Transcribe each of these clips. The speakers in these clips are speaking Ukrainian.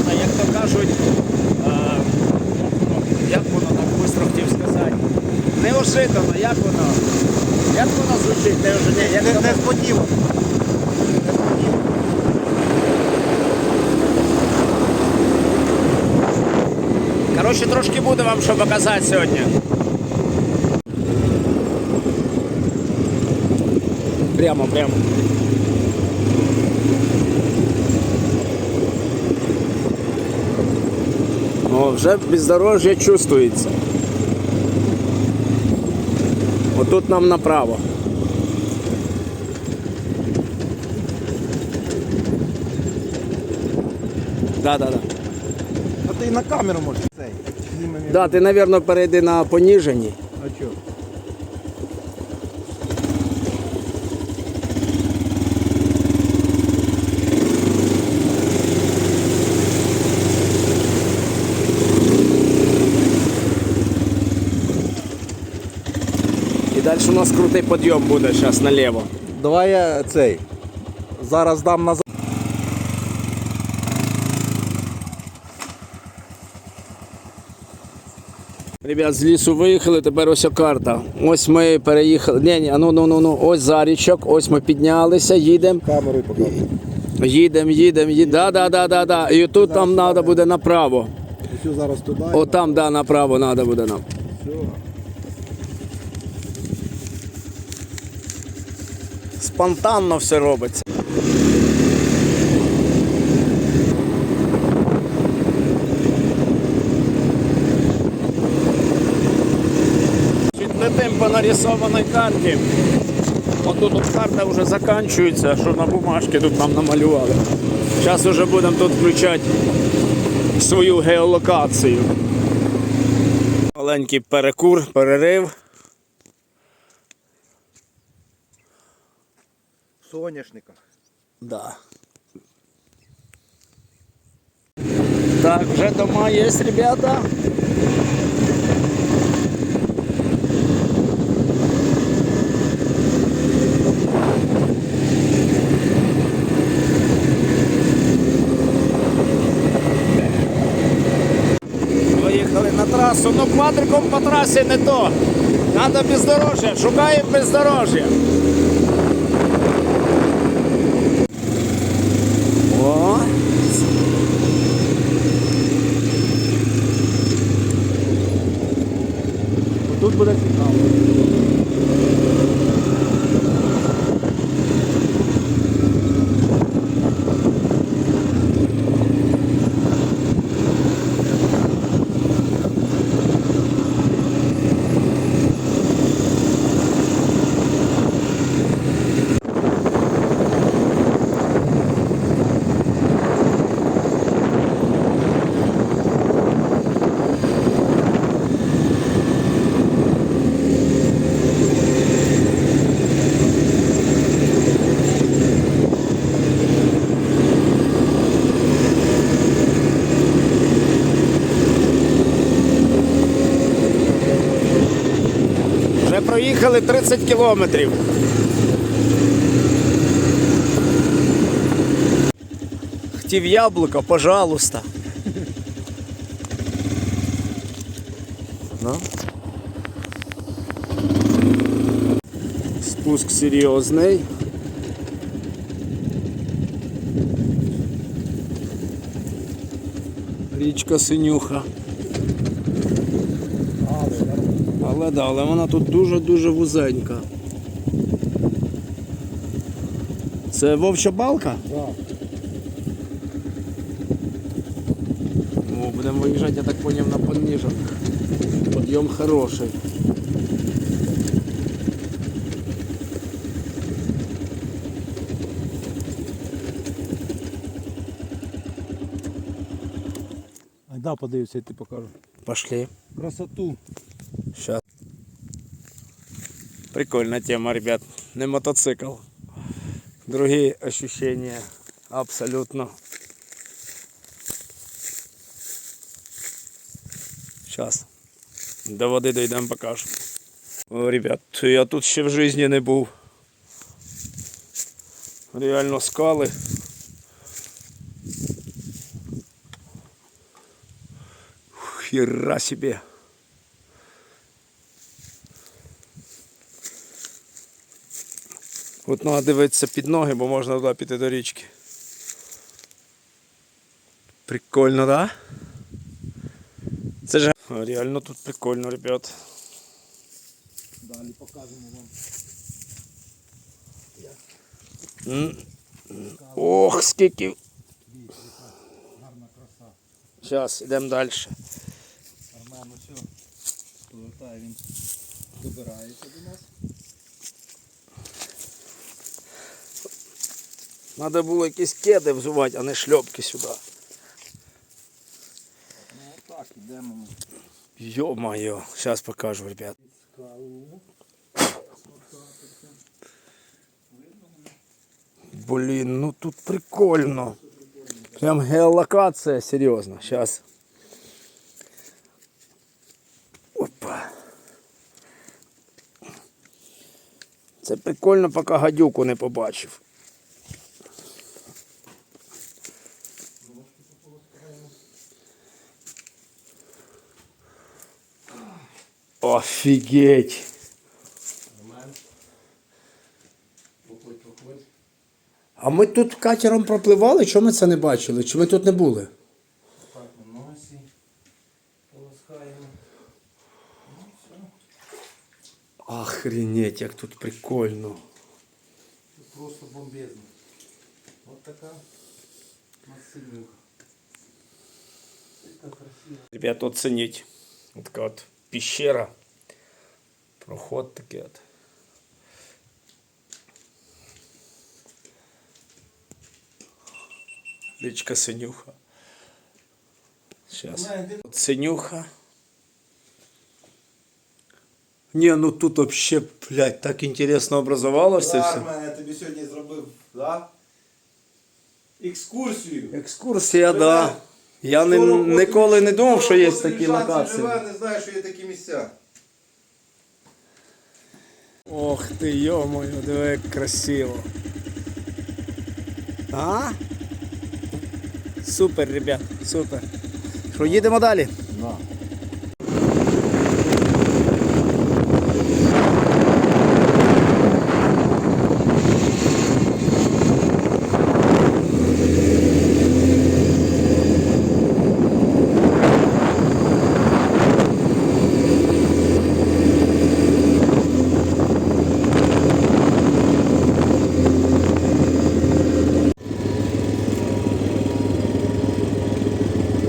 ребята, як то кажуть, е, як воно так швидко хотів сказати. Неожиданно, як воно? Як воно звучить? Неожиданно, як воно? Несподівано. Коротше, трошки буде вам що показати сьогодні. Прямо, прямо. О, вже бездорожжя чувствується. Отут нам направо. Да, да, да. А ти і на камеру можеш цей. Да, ти, мабуть, перейди на поніжені. Далі у нас крутий підйом буде зараз наліво. Давай я цей. Зараз дам назад. Ребят, з лісу виїхали, тепер ось карта. Ось ми переїхали. Ні, ні, ну, ну, ну, ну, ось зарічок, ось ми піднялися, їдемо. Камерою показуй. Їдемо, їдемо, їдемо. Да, да, да, да, да. І тут там треба буде направо. Ось зараз туди. О, там, да, направо треба буде нам. Все. Спонтанно все робиться. Летим по нарисованной карті. Отут от карта вже закінчується, що на бумажці тут нам намалювали. Зараз вже будемо тут включати свою геолокацію. Маленький перекур, перерив. В. Да. Так, вже дома є, ребята. Ну, квадриком по трасі не то. Надо бездорожжя. Шукаємо бездорожжя. О. Тут буде цікаво. Вже проїхали 30 кілометрів. Хотів яблуко, пожалуйста. Ну. Спуск серйозний. Річка Синюха. Але да, але вона тут дуже-дуже вузенька. Це вовча балка? Так. О, будемо виїжджати, я так поняв, на поніжок. Підйом хороший. Айда подивився, я ти покажу. Пошли. Красоту. Сейчас. Прикольная тема, ребят. Не мотоцикл. Другие ощущения. Абсолютно. Сейчас. До води дійдемо, покажу. О, ребят, я тут ще в житті не був. Реально скали. Ніхіра собі. От треба дивитися під ноги, бо можна туди піти до річки. Прикольно, да? Це ж реально тут прикольно, ребят. Далі покажемо вам. М. Ох, скільки. Гарна краса. Зараз, йдемо далі. Армен все. Повертає він. Добирається до нас. Треба було якісь кеди взувати, а не шльопки сюди. Ну так, ідемо. Йо-моє, зараз покажу, ребят. Блін, ну тут прикольно. Прям геолокація, серйозно. Зараз. Опа. Це прикольно, поки гадюку не побачив. Офігеть. А ми тут катером пропливали, чому ми це не бачили? Чи ми тут не були? Так, на носі. Полоскаємо. Ну, все. Охренеть, як тут прикольно. Тут просто бомбезно. От така масивюка. Така красива. Ребят, оценіть. От така от піщера. Проход такий от. Річка Синюха. Сейчас. Армен, ти Синюха. Не, ну тут вообще, блядь, так интересно образовалось це все. Армен, я тобі сьогодні зробив, да? Екскурсію. Екскурсія, да. Я не, ніколи не думав, що є такі локації. Я не знаю, що є такі місця. Ох ти, йо-моє, диви, як красиво. А? Супер, ребят, супер. Що, їдемо далі? Да.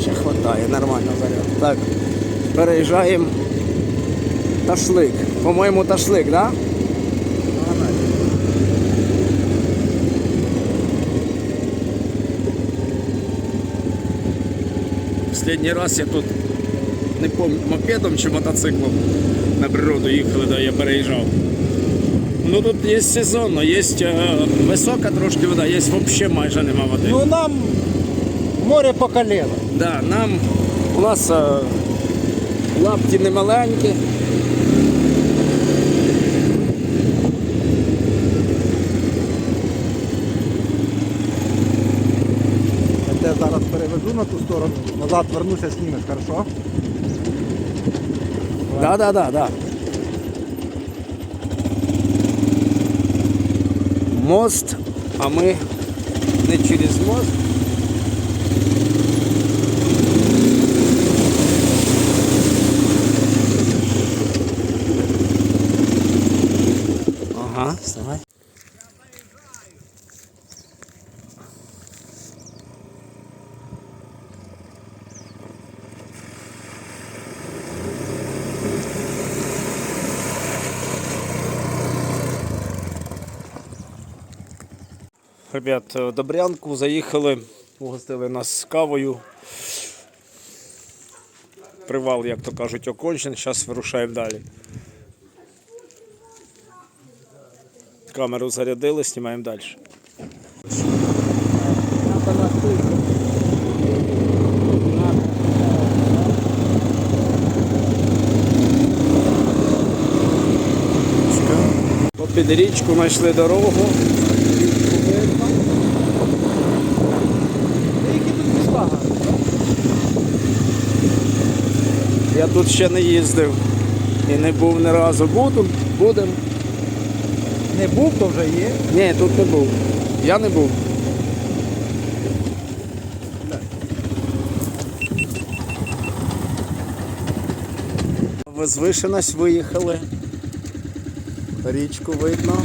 Ще хватає, нормально заряд. Так, переїжджаємо ташлик. По-моєму, ташлик, да? Останній раз я тут не пам'ятаю, мопедом чи мотоциклом на природу їхали, де я переїжджав. Ну тут є сезонно, є е, висока трошки вода, є взагалі майже нема води. Ну нам море по колено. Да, нам у нас е, лапті не маленькі. Я зараз переведу на ту сторону, назад вернуся, знімеш, хорошо? Да, да, да, да. Мост, а ми не через мост. Ребят, е, до Брянку заїхали, угостили нас кавою. Привал, як то кажуть, окончен, зараз вирушаємо далі. Камеру зарядили, знімаємо далі. Під річку знайшли дорогу. Які тут міста Я тут ще не їздив і не був ні разу. Буду, будем. Не був, то вже є. Ні, тут не був. Я не був. Возвишеність виїхали. Річку видно.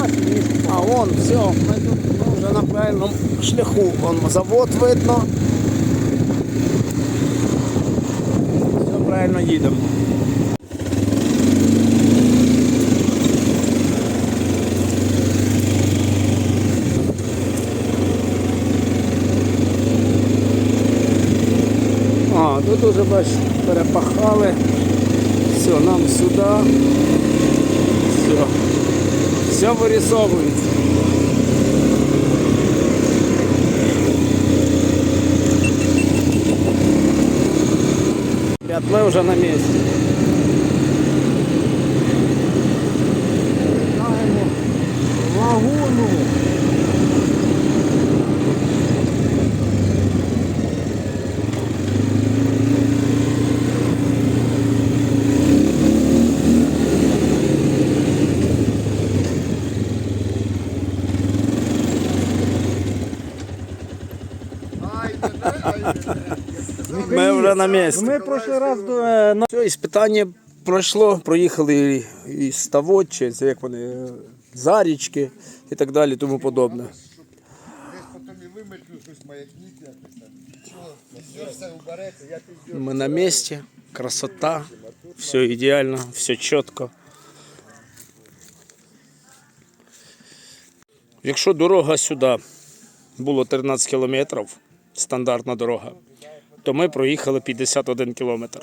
А вон, все, ми тут ми вже на правильному шляху. Вон завод видно. Все правильно їдемо. А, тут уже бач, перепахали. Все, нам сюди. Все. Все вирисовується. Ребят, ми вже на місці. Вже на місці. Ми пройшли раз до е, на Все, іспитання пройшло, проїхали і- і чи це як вони, е, зарічки і так далі, тому подобне. Десь потім і виметлю щось маякніть якось там. Нічого, все, все убереться, я піздю. Ми на місці, красота, все ідеально, все чітко. Якщо дорога сюди було 13 кілометрів, стандартна дорога, то ми проїхали 51 кілометр.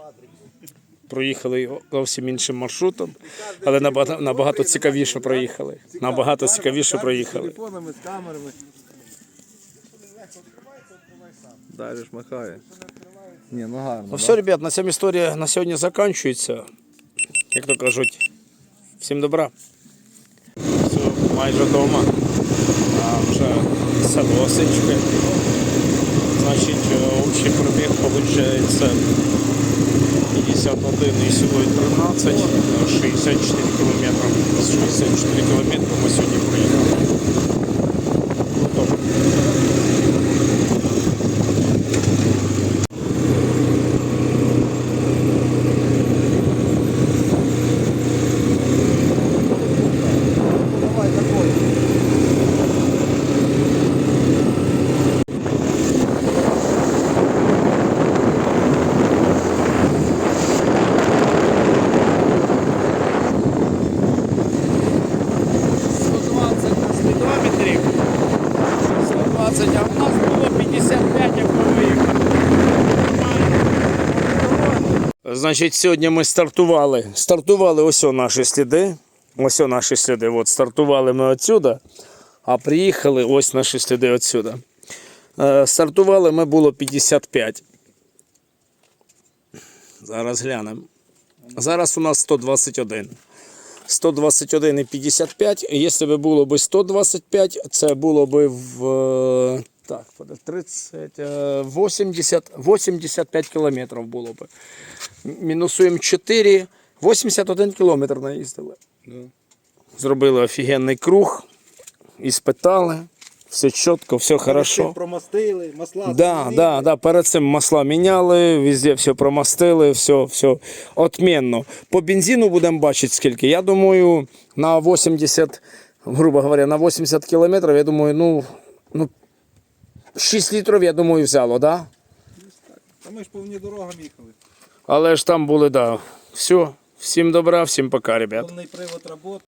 Проїхали його зовсім іншим маршрутом, але набагато, набагато цікавіше проїхали. Набагато цікавіше проїхали. телефонами, з камерами. Далі ж махає. Ні, ну гарно. Ну все, ребят, на цьому історія на сьогодні закінчується. Як то кажуть, всім добра. Все, майже вдома. А вже селосечки. Значить, е, общий пробіг виходить 51 і сьогодні 13, е, 64 км. З 64 км ми сьогодні проїхали. Готово. Давай такой. на спідометрі. 120, а в нас було 55, як ми виїхали. Значить, сьогодні ми стартували. Стартували ось наші сліди. Ось наші сліди. От стартували ми отсюда, а приїхали ось наші сліди отсюда. Е, Стартували ми було 55. Зараз глянемо. Зараз у нас 121. 121 і 55. Якщо б було б 125, це було б в е, так, 30, е, 80, 85 кілометрів було б. Мінусуємо 4, 81 кілометр наїздили. Зробили офігенний круг, іспитали, все чітко, все хорошо. Промастили, масла. Да, да, да, перед цим масла міняли, везде все промастили, все, все отмінно. По бензину будемо бачити скільки. Я думаю, на 80, грубо говоря, на 80 кілометрів, я думаю, ну, ну 6 літрів, я думаю, взяло, да? Та ми ж повні дорогами їхали. Але ж там були, да. Все, всім добра, всім пока, ребят. Повний привод роботи.